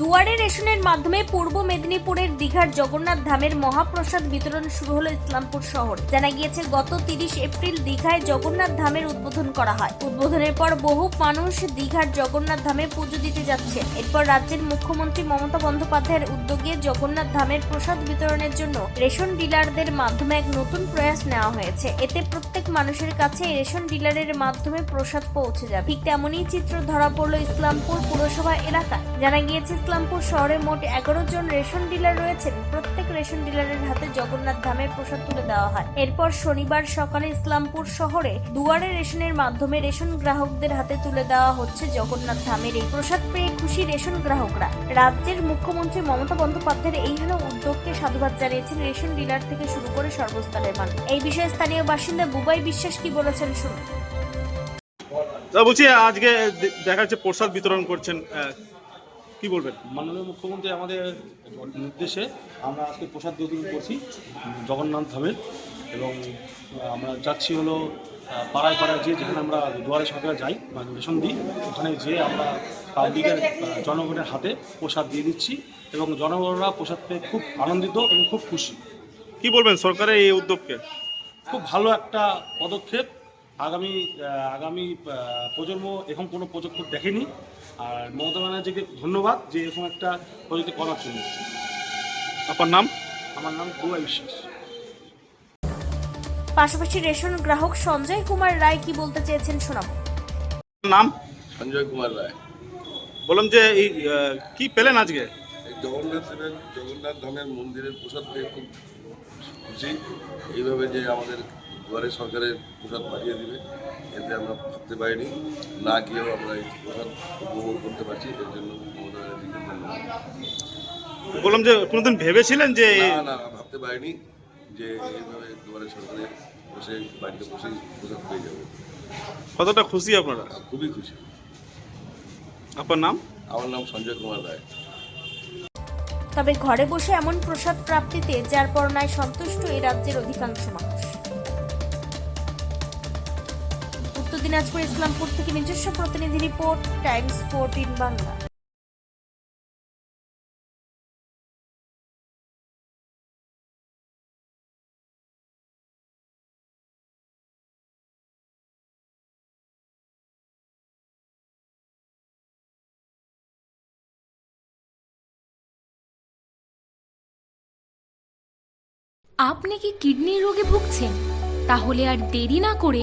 দুয়ারে রেশনের মাধ্যমে পূর্ব মেদিনীপুরের দীঘার জগন্নাথ ধামের মহাপ্রসাদ বিতরণ শুরু হলো ইসলামপুর শহর। জানা গিয়েছে, গত তিরিশ এপ্রিল দীঘায় জগন্নাথ ধামের উদ্বোধন করা হয়। উদ্বোধনের পর বহু মানুষ দীঘার জগন্নাথ ধামে পুজো দিতে যাচ্ছে এরপর রাজ্যের মুখ্যমন্ত্রী মমতা বন্দ্যোপাধ্যায়ের উদ্যোগে জগন্নাথ ধামের প্রসাদ বিতরণের জন্য রেশন ডিলারদের মাধ্যমে এক নতুন প্রয়াস নেওয়া হয়েছে। এতে প্রত্যেক মানুষের কাছে রেশন ডিলারের মাধ্যমে প্রসাদ পৌঁছে যাবে। ঠিক তেমনই চিত্র ধরা পড়ল ইসলামপুর পুরসভা এলাকায়। জানা গিয়েছে ইসলামপুর শহরে মোট এগারো জন রেশন ডিলার রয়েছেন। প্রত্যেক রেশন ডিলারের হাতে জগন্নাথ ধামের প্রসাদ তুলে দেওয়া হয়। এরপর শনিবার সকালে ইসলামপুর শহরে দুয়ারে রেশনের মাধ্যমে রেশন গ্রাহকদের হাতে তুলে দেওয়া হচ্ছে জগন্নাথ ধামের এই প্রসাদ পেয়ে খুশি রেশন গ্রাহকরা। রাজ্যের মুখ্যমন্ত্রী মমতা বন্দ্যোপাধ্যায়ের এই হলো উদ্যোগকে সাধুবাদ জানিয়েছেন রেশন ডিলার থেকে শুরু করে সর্বস্তরের মানুষ। এই বিষয়ে স্থানীয় বাসিন্দা বুবাই বিশ্বাস কি বলেছেন শুনুন। বলছি, আজকে দেখা যাচ্ছে প্রসাদ বিতরণ করছেন কি বলবেন? মাননীয় মুখ্যমন্ত্রী আমাদের নির্দেশে আমরা আজকে প্রসাদ বিতরণ করছি জগন্নাথ ধামের এবং আমরা যাচ্ছি হলো পাড়ায় পাড়ায় যে যেখানে আমরা দুয়ারে সরকারে যাই বা রেশন দিই ওখানে যেয়ে আমরা পাবলিকের জনগণের হাতে প্রসাদ দিয়ে দিচ্ছি এবং জনগণরা প্রসাদ পেয়ে খুব আনন্দিত এবং খুব খুশি। কি বলবেন সরকারের এই উদ্যোগকে? খুব ভালো একটা পদক্ষেপ। আগামী আগামী প্রজন্ম এরকম কোনো পদক্ষেপ দেখেনি। আর মমতা ব্যানার্জিকে ধন্যবাদ যে এরকম একটা প্রযুক্তি করার জন্য। আপনার নাম? আমার নাম দুয়াই বিশ্বাস। পাশাপাশি রেশন গ্রাহক সঞ্জয় কুমার রায় কি বলতে চেয়েছেন শোনাবো। নাম? সঞ্জয় কুমার রায়। বললাম যে এই কি পেলেন আজকে? এই জগন্নাথ দেবের জগন্নাথ ধামের মন্দিরের প্রসাদ পেয়ে খুব খুশি। এইভাবে যে আমাদের দুয়ারে সরকারের প্রসাদ পাঠিয়ে দিবে। এতে আমরা ভাবতে পারিনি। না গিয়েও আমরা এই প্রসাদ উপভোগ করতে পারছি। এর জন্য মমতা ব্যানার্জিকে ধন্যবাদ। বললাম যে কোনোদিন ভেবেছিলেন যে এই- না না ভাবতে পারিনি যে এইভাবে দুয়ারে সরকারে বসে বাড়িতে বসেই প্রসাদ পেয়ে যাব। কতটা খুশি আপনারা? খুবই খুশি। আপনার নাম? আমার নাম সঞ্জয় কুমার রায়। তবে ঘরে বসে এমন প্রসাদ প্রাপ্তিতে যার পরনায় সন্তুষ্ট এই রাজ্যের অধিকাংশ মানুষ। দিনাজপুর ইসলামপুর থেকে নিজস্ব প্রতিনিধি রিপোর্ট, টাইমস ফোরটিন বাংলা। আপনি কি কিডনি রোগে ভুগছেন? তাহলে আর দেরি না করে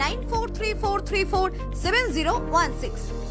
9434347016.